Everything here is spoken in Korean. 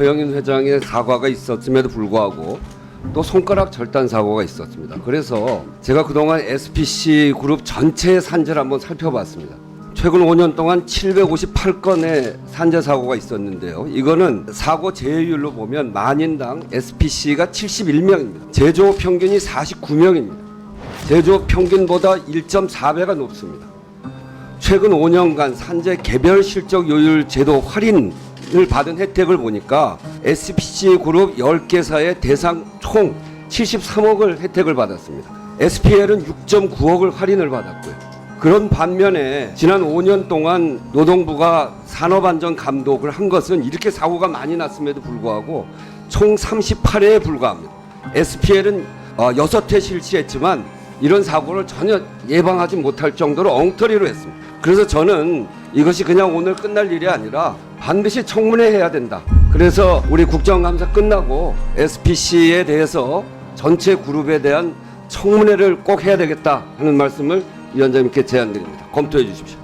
허영인 회장의 사과가 있었음에도 불구하고 또 손가락 절단 사고가 있었습니다. 그래서 제가 그동안 SPC 그룹 전체의 산재를 한번 살펴봤습니다. 최근 5년 동안 758건의 산재 사고가 있었는데요. 이거는 사고 재해율로 보면 만인당 SPC가 71명입니다. 제조업 평균이 49명입니다. 제조업 평균보다 1.4배가 높습니다. 최근 5년간 산재 개별 실적 요율 제도 할인 을 받은 혜택을 보니까 SPC 그룹 10개사의 대상 총 73억을 혜택을 받았습니다. SPL은 6.9억을 할인을 받았고요. 그런 반면에 지난 5년 동안 노동부가 산업안전 감독을 한 것은 이렇게 사고가 많이 났음에도 불구하고 총 38회에 불과합니다. SPL은 어, 6회 실시했지만 이런 사고를 전혀 예방하지 못할 정도로 엉터리로 했습니다. 그래서 저는 이것이 그냥 오늘 끝날 일이 아니라 반드시 청문회 해야 된다. 그래서 우리 국정감사 끝나고 SPC에 대해서 전체 그룹에 대한 청문회를 꼭 해야 되겠다 하는 말씀을 위원장님께 제안드립니다. 검토해 주십시오.